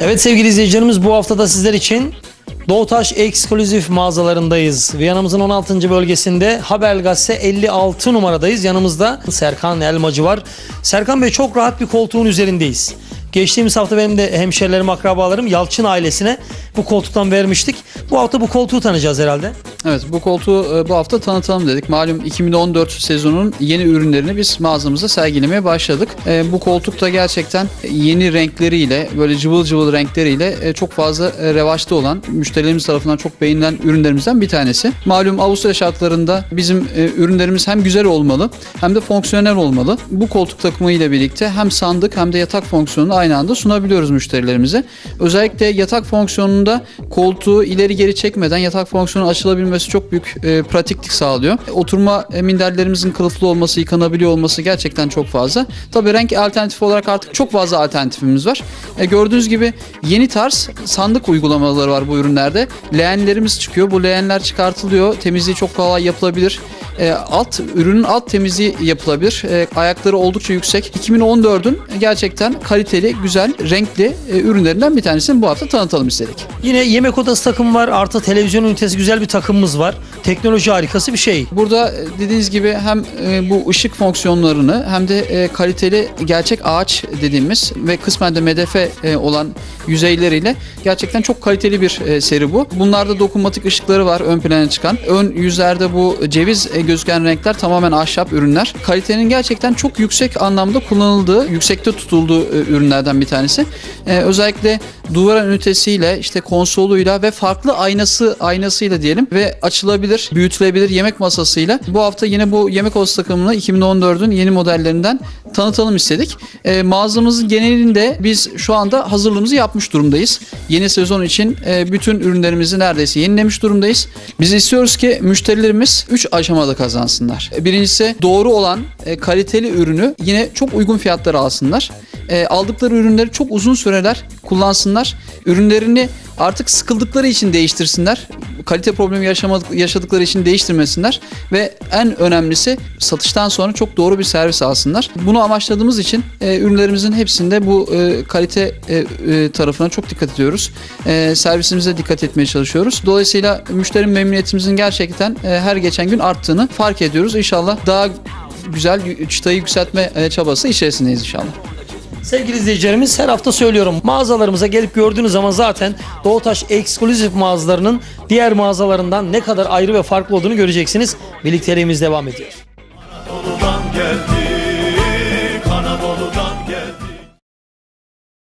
Evet sevgili izleyicilerimiz bu hafta da sizler için Doğutaş Ekskluzif mağazalarındayız. Viyana'mızın 16. bölgesinde Haber Gazete 56 numaradayız. Yanımızda Serkan Elmacı var. Serkan Bey çok rahat bir koltuğun üzerindeyiz. Geçtiğimiz hafta benim de hemşerilerim, akrabalarım Yalçın ailesine bu koltuktan vermiştik. Bu hafta bu koltuğu tanıyacağız herhalde. Evet bu koltuğu e, bu hafta tanıtalım dedik. Malum 2014 sezonunun yeni ürünlerini biz mağazamızda sergilemeye başladık. E, Bu koltuk da gerçekten yeni renkleriyle böyle cıvıl cıvıl renkleriyle e, çok fazla revaçta olan müşterilerimiz tarafından çok beğenilen ürünlerimizden bir tanesi. Malum Avusturya şartlarında bizim ürünlerimiz hem güzel olmalı hem de fonksiyonel olmalı. Bu koltuk takımı ile birlikte hem sandık hem de yatak fonksiyonunu aynı anda sunabiliyoruz müşterilerimize. Özellikle yatak fonksiyonunda koltuğu ileri geri çekmeden yatak fonksiyonu açılabilmesi çok büyük e, pratiklik sağlıyor. Oturma e, minderlerimizin kılıflı olması, yıkanabiliyor olması gerçekten çok fazla. Tabii renk alternatifi olarak artık çok fazla alternatifimiz var. E, gördüğünüz gibi yeni tarz sandık uygulamaları var bu ürünlerde. Leğenlerimiz çıkıyor. Bu leğenler çıkartılıyor. Temizliği çok kolay yapılabilir. E, alt ürünün alt temizliği yapılabilir. E, ayakları oldukça yüksek. 2014'ün gerçekten kaliteli, güzel, renkli e, ürünlerinden bir tanesini bu hafta tanıtalım istedik. Yine yemek odası takımı var. Artı televizyon ünitesi güzel bir takımımız var. Teknoloji harikası bir şey. Burada e, dediğiniz gibi hem e, bu ışık fonksiyonlarını hem de e, kaliteli gerçek ağaç dediğimiz ve kısmen de MDF e, olan yüzeyleriyle gerçekten çok kaliteli bir e, seri bu. Bunlarda dokunmatik ışıkları var ön plana çıkan. Ön yüzlerde bu ceviz e, gözüken renkler tamamen ahşap ürünler. Kalitenin gerçekten çok yüksek anlamda kullanıldığı, yüksekte tutulduğu e, ürünlerden bir tanesi. E, özellikle duvar ünitesiyle, işte konsoluyla ve farklı aynası aynasıyla diyelim ve açılabilir, büyütülebilir yemek masasıyla. Bu hafta yine bu yemek odası takımını 2014'ün yeni modellerinden tanıtalım istedik. E, mağazamızın genelinde biz şu anda hazırlığımızı yapmış durumdayız. Yeni sezon için e, bütün ürünlerimizi neredeyse yenilemiş durumdayız. Biz istiyoruz ki müşterilerimiz 3 aşamada kazansınlar. E, Birincisi doğru olan e, kaliteli ürünü yine çok uygun fiyatlara alsınlar. E, aldıkları ürünleri çok uzun süreler kullansınlar. Ürünlerini artık sıkıldıkları için değiştirsinler. Kalite problemi yaşadıkları için değiştirmesinler ve en önemlisi satıştan sonra çok doğru bir servis alsınlar. Bunu amaçladığımız için e, ürünlerimizin hepsinde bu e, kalite e, e, tarafına çok dikkat ediyoruz. E, servisimize dikkat etmeye çalışıyoruz. Dolayısıyla müşteri memnuniyetimizin gerçekten e, her geçen gün arttığını fark ediyoruz. İnşallah daha güzel çıtayı yükseltme e, çabası içerisindeyiz inşallah. Sevgili izleyicilerimiz her hafta söylüyorum. Mağazalarımıza gelip gördüğünüz zaman zaten Doğutaş Exclusive mağazalarının diğer mağazalarından ne kadar ayrı ve farklı olduğunu göreceksiniz. Birlikteliğimiz devam ediyor. Anadolu'dan geldi.